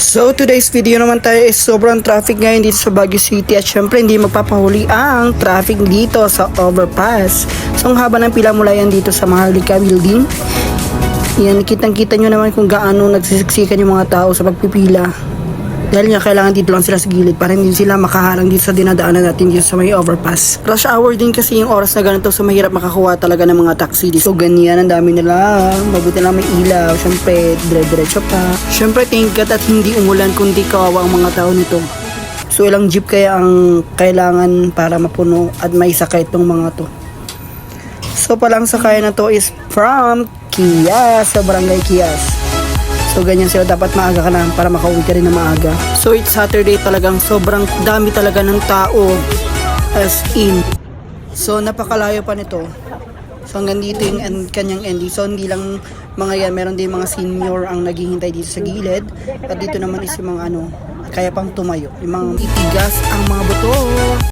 So today's video naman tayo is sobrang traffic ngayon dito sa Baguio City at syempre hindi magpapahuli ang traffic dito sa overpass. So ang haba ng pila mula yan dito sa Maharlika Building. Yan, kitang kita nyo naman kung gaano nagsisiksikan yung mga tao sa pagpipila. Dahil nga kailangan dito lang sila sa gilid para hindi sila makaharang dito sa dinadaanan natin dito sa may overpass. Rush hour din kasi yung oras na ganito so mahirap makakuha talaga ng mga taxi. So ganyan, ang dami nila. Mabuti lang may ilaw. Siyempre, dire-diretso pa. Siyempre, thank at hindi umulan kundi kawawa ang mga tao nito. So ilang jeep kaya ang kailangan para mapuno at may sakay itong mga to. So palang sakay na to is from Kias sa Barangay Kias. So ganyan sila dapat maaga ka na para makauwi ka rin na maaga. So it's Saturday talagang sobrang dami talaga ng tao as in. So napakalayo pa nito. So hanggang dito yung end, kanyang ending. So hindi lang mga yan, meron din mga senior ang naghihintay dito sa gilid. At dito naman is yung mga ano, kaya pang tumayo. Yung mga itigas ang mga buto.